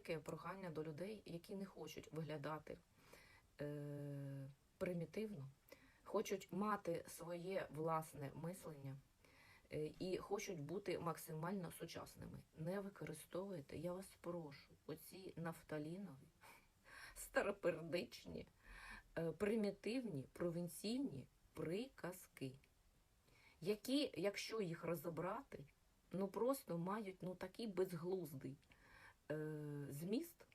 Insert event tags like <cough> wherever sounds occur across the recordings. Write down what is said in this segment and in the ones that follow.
велике прохання до людей, які не хочуть виглядати е, примітивно, хочуть мати своє власне мислення е, і хочуть бути максимально сучасними. Не використовуйте, я вас прошу, оці нафталінові, <laughs> старопердичні, е, примітивні, провінційні приказки, які, якщо їх розібрати, ну просто мають ну такий безглуздий зміст.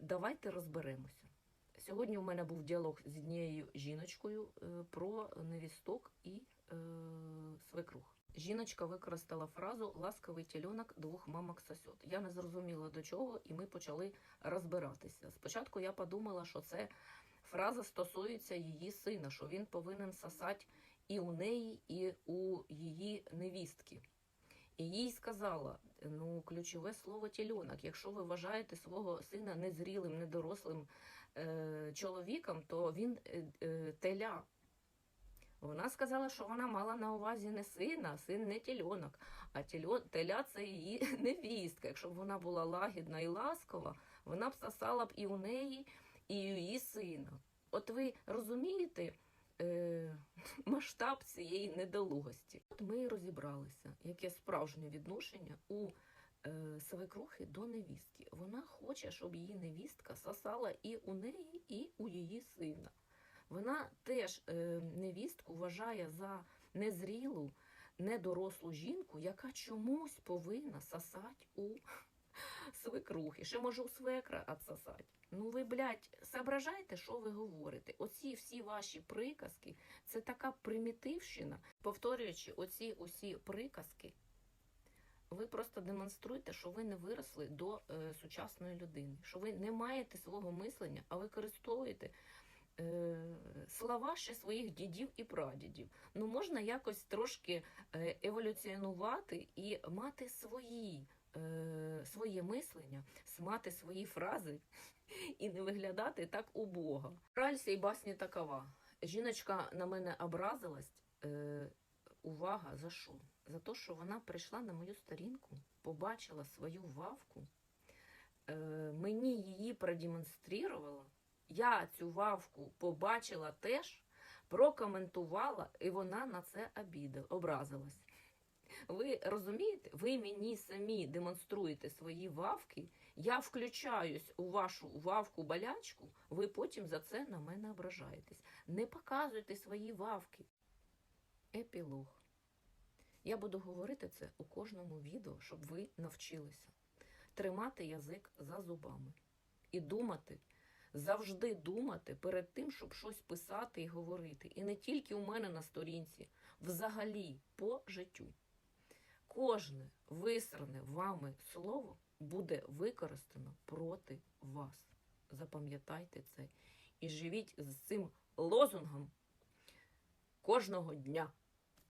Давайте розберемося. Сьогодні у мене був діалог з однією жіночкою е, про невісток і е, свекрух. Жіночка використала фразу ласкавий тільонок двох мамок сосет. Я не зрозуміла до чого, і ми почали розбиратися. Спочатку я подумала, що це фраза стосується її сина, що він повинен сосати і у неї, і у її невістки. І їй сказала: ну, ключове слово тільонок. Якщо ви вважаєте свого сина незрілим, недорослим е, чоловіком, то він е, е, теля. Вона сказала, що вона мала на увазі не сина, а син не тільонок, а тільо, теля це її <laughs> невістка. Якщо б вона була лагідна і ласкова, вона б сосала б і у неї, і у її сина. От ви розумієте е, <laughs> масштаб цієї недолугості? От ми і розібралися, яке справжнє відношення у е, свекрухи до невістки. Вона хоче, щоб її невістка сосала і у неї, і у її сина. Вона теж е, невістку вважає за незрілу, недорослу жінку, яка чомусь повинна сосати у <laughs> свекрухи. Ще може у свекра отсосати. Ну ви, блядь, соображайте, що ви говорите. Оці всі ваші приказки, це така примітивщина. Повторюючи оці усі приказки, ви просто демонструєте, що ви не виросли до е, сучасної людини, що ви не маєте свого мислення, а використовуєте е, слова ще своїх дідів і прадідів. Ну можна якось трошки е, еволюціонувати і мати свої. Е, Своє мислення, мати свої фрази і не виглядати так убого. Мораль цієї басні такова. Жіночка на мене образилась. Е, увага за що? За те, що вона прийшла на мою сторінку, побачила свою вавку, е, мені її продемонструвала. Я цю вавку побачила теж, прокоментувала, і вона на це обіда, образилась. Ви розумієте, ви мені самі демонструєте свої вавки, я включаюсь у вашу вавку болячку, ви потім за це на мене ображаєтесь. Не показуйте свої вавки. Епілог. Я буду говорити це у кожному відео, щоб ви навчилися тримати язик за зубами і думати, завжди думати перед тим, щоб щось писати і говорити. І не тільки у мене на сторінці, взагалі по життю. Кожне висране вами слово буде використано проти вас. Запам'ятайте це і живіть з цим лозунгом кожного дня.